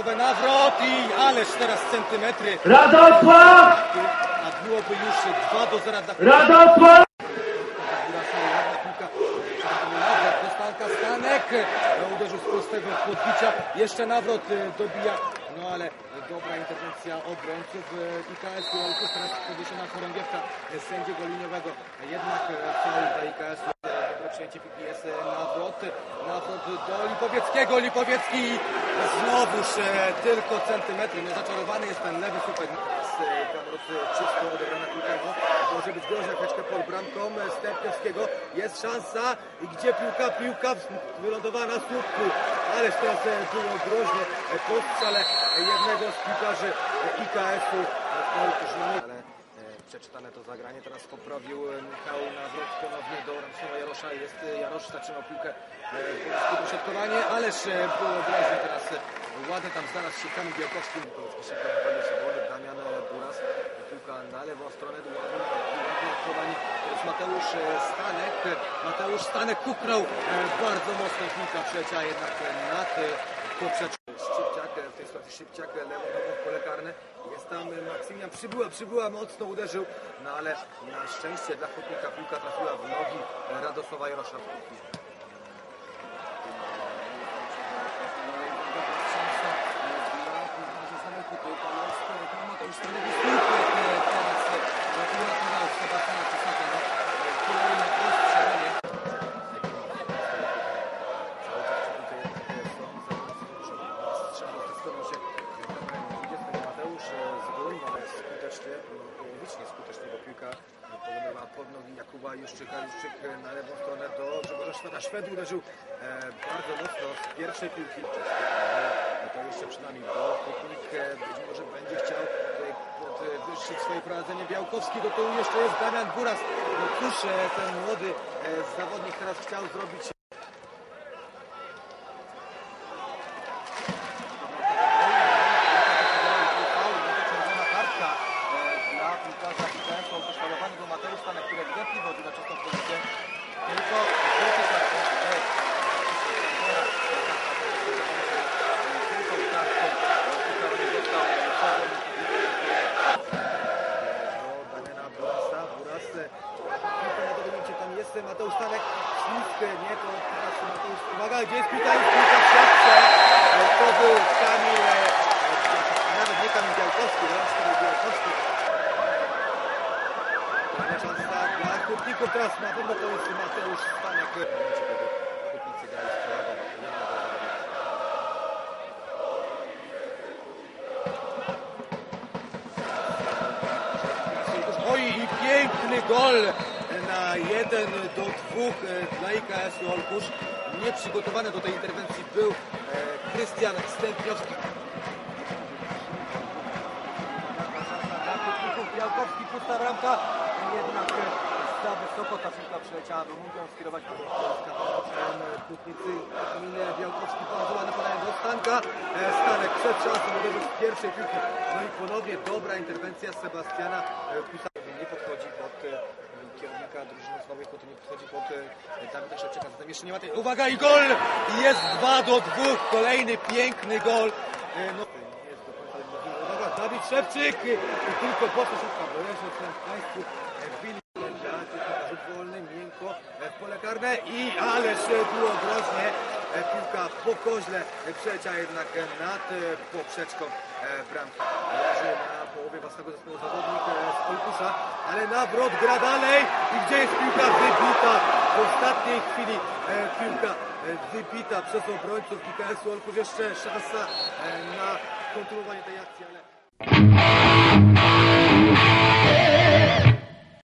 Przypadkowe nawrot i ależ teraz centymetry, Radosław! a byłoby już 2 do 0 dla Radosław! Dostalka Stanek no, uderzył z prostego podbicia. Jeszcze nawrot e, dobija, no ale dobra interwencja obrońców e, IKS Olkus. Teraz podniesiona chorągiewka sędziego liniowego. Jednak e, faul dla IKS. Dobre przyjęcie piłki jest nawrot. Nawrot do Lipowieckiego. Lipowiecki znowuż tylko centymetry. No, zaczarowany jest ten lewy słupek z Kamrocy. Czysto odebrana piłka. No, może być groźna kaczka pod bramką Stępniowskiego. Jest szansa. I gdzie piłka? Piłka wylądowała na słupku. Ależ teraz było e, po strzale jednego z piłkarzy. No, Ale e, przeczytane to zagranie. Teraz poprawił e, Michał Nawrot Jarosza. Jest e, Jarosz, zatrzymał piłkę e, w dośrodkowanie, ależ e, było groźnie teraz. Ładnie tam znalazł się Kamil Białkowski. Powiedzmy szybko napadł się. Damian Buras. Piłka na lewą stronę. Ładnie, odprowadzi. Jest Mateusz Stanek. Mateusz Stanek kupnął e, bardzo mocno. Piłka przeleciała jednak nad poprzeczką. Szczypciak, e, w tej sytuacji Szybciak nogą w pole karne. Jest tam Maksymilian Przybyła, Przybyła mocno uderzył, no ale na szczęście dla Hutnika piłka trafiła w nogi Radosława Jarosza. Mateusz Zgoń, ale skutecznie, połowicznie skutecznie, bo piłka powinęła pod nogi Jakuba Juszczyka. Juszczyk na lewą stronę do Grzegorza Szweda. Szwed uderzył e, bardzo mocno z pierwszej piłki. E, to jeszcze przynajmniej, bo Kotnik e, być może będzie chciał podwyższyć swoje prowadzenie. Białkowski do tyłu jeszcze jest Damian Buras. No cóż, e, ten młody e, zawodnik teraz chciał zrobić czerwona kartka e, dla piłkarza IPS poszkodowany był Mateusz Stanek, który ewidentnie wodzi na czystą pozycję. Tylko żółty kartką, e, tylko kartką, e, nie został do Damiana Burasa. Buras, e, piłka na jest Mateusz Stanek, Ślisk, nie, to teraz Mateusz, uwaga, gdzie jest piłka, jest piłka w siatce, to był Kamil, e, nawet nie Kamil Białkowski, wręcz Kamil Białkowski. Kolejna szansa dla Hutników, teraz. Na pewno to jest Mateusz Stanek. Hutnicy grali z i piękny gol 1 do 2 dla IKS-u Olkusz. Nieprzygotowany do tej interwencji był e, Krystian Stępniowski. Białkowski, pusta bramka, jednak e, za wysoko ta piłka przeleciała, bo mogą skierować po Kutnicy. Kamil Białkowski połamany podaje do Stanka. E, Stanek przed szansą uderzył z pierwszej piłki. No i ponownie dobra interwencja Sebastiana e, Kusa. Nie podchodzi pod e, kierownika drużyny Sławej Kuty, nie podchodzi pod e, Dawida Szewczyka. Zatem jeszcze nie ma tej... Uwaga i gol! Jest 2 do 2. Kolejny piękny gol. E, No, jest do końca możliwe. Uwaga, Dawid Szewczyk i tylko po to szybka, bo jeszcze chciałem Państwu wbili rzut wolny, miękko w pole karne i ależ było groźnie. Piłka po koźle przeleciała jednak nad poprzeczką bramki. Leży na połowie własnego zespołu zawodnik z Olkusza, ale nawrot gra dalej i gdzie jest piłka wybita w ostatniej chwili piłka wybita przez obrońców IKS-u Olkusz jeszcze szansa na kontynuowanie tej akcji, ale